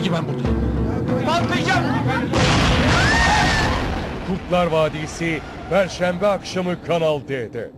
Tabii ki ben buradayım. Patlayacağım! Kurtlar Vadisi Perşembe akşamı Kanal D'de.